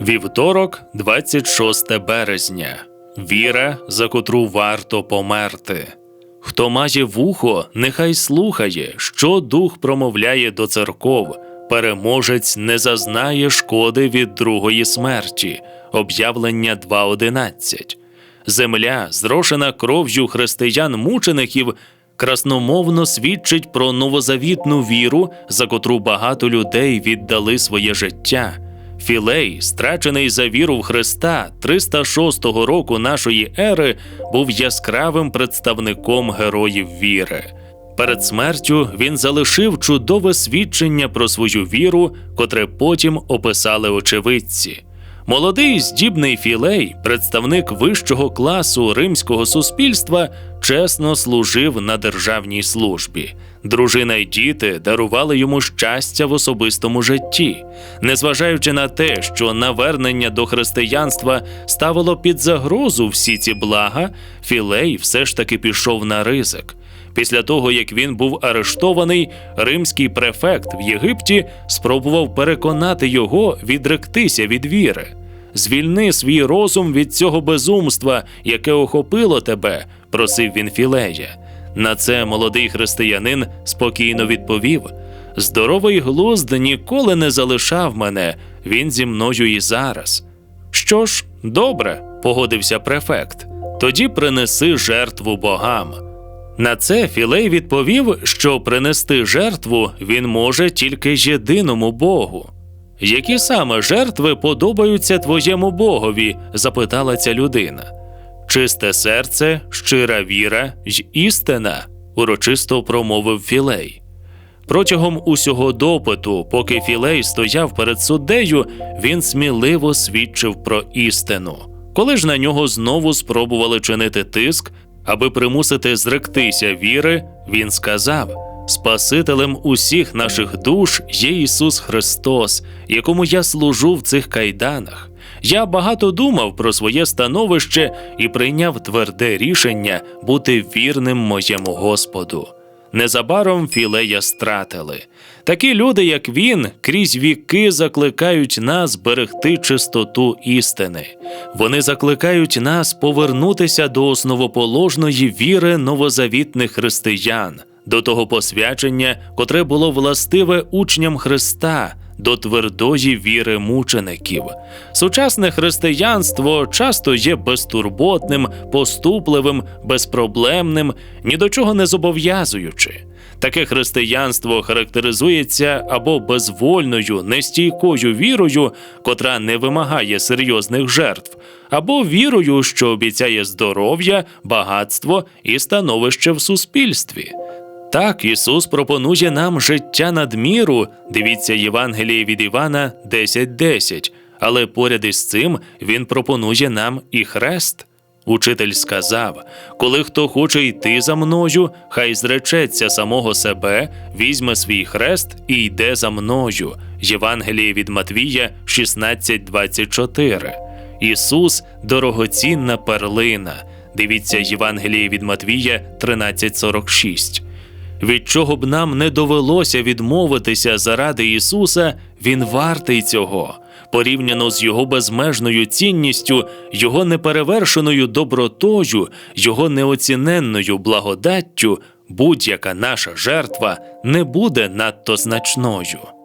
Вівторок, 26 березня. Віра, за котру варто померти. Хто має вухо, нехай слухає, що дух промовляє до церков. Переможець не зазнає шкоди від другої смерті. Об'явлення 2.11. Земля, зрошена кров'ю християн-мучеників, красномовно свідчить про новозавітну віру, за котру багато людей віддали своє життя. Філей, страчений за віру в Христа 306 року нашої ери, був яскравим представником героїв віри. Перед смертю він залишив чудове свідчення про свою віру, котре потім описали очевидці. Молодий здібний філей, представник вищого класу римського суспільства, чесно служив на державній службі. Дружина й діти дарували йому щастя в особистому житті. Незважаючи на те, що навернення до християнства ставило під загрозу всі ці блага, філей все ж таки пішов на ризик. Після того, як він був арештований, римський префект в Єгипті спробував переконати його відректися від віри. Звільни свій розум від цього безумства, яке охопило тебе, просив він філея. На це молодий християнин спокійно відповів: Здоровий глузд ніколи не залишав мене, він зі мною і зараз. Що ж, добре, погодився префект. Тоді принеси жертву богам. На це Філей відповів, що принести жертву він може тільки єдиному Богу. Які саме жертви подобаються твоєму Богові? запитала ця людина. Чисте серце, щира віра й істина, урочисто промовив Філей. Протягом усього допиту, поки Філей стояв перед суддею, він сміливо свідчив про істину. Коли ж на нього знову спробували чинити тиск, аби примусити зректися віри, він сказав: Спасителем усіх наших душ є Ісус Христос, якому я служу в цих кайданах. Я багато думав про своє становище і прийняв тверде рішення бути вірним моєму Господу. Незабаром філея стратили. Такі люди, як він, крізь віки закликають нас берегти чистоту істини. Вони закликають нас повернутися до основоположної віри новозавітних християн, до того посвячення, котре було властиве учням Христа. До твердої віри мучеників. Сучасне християнство часто є безтурботним, поступливим, безпроблемним, ні до чого не зобов'язуючи. Таке християнство характеризується або безвольною, нестійкою вірою, котра не вимагає серйозних жертв, або вірою, що обіцяє здоров'я, багатство і становище в суспільстві. Так, Ісус пропонує нам життя надміру, дивіться Євангеліє від Івана 10.10, але поряд із цим Він пропонує нам і хрест. Учитель сказав: коли хто хоче йти за мною, хай зречеться самого себе, візьме свій хрест і йде за мною. Євангеліє від Матвія 16.24. Ісус дорогоцінна перлина. Дивіться Євангеліє від Матвія 13.46. Від чого б нам не довелося відмовитися заради Ісуса, Він вартий цього. Порівняно з його безмежною цінністю, його неперевершеною добротою, його неоціненною благодаттю, будь-яка наша жертва не буде надто значною.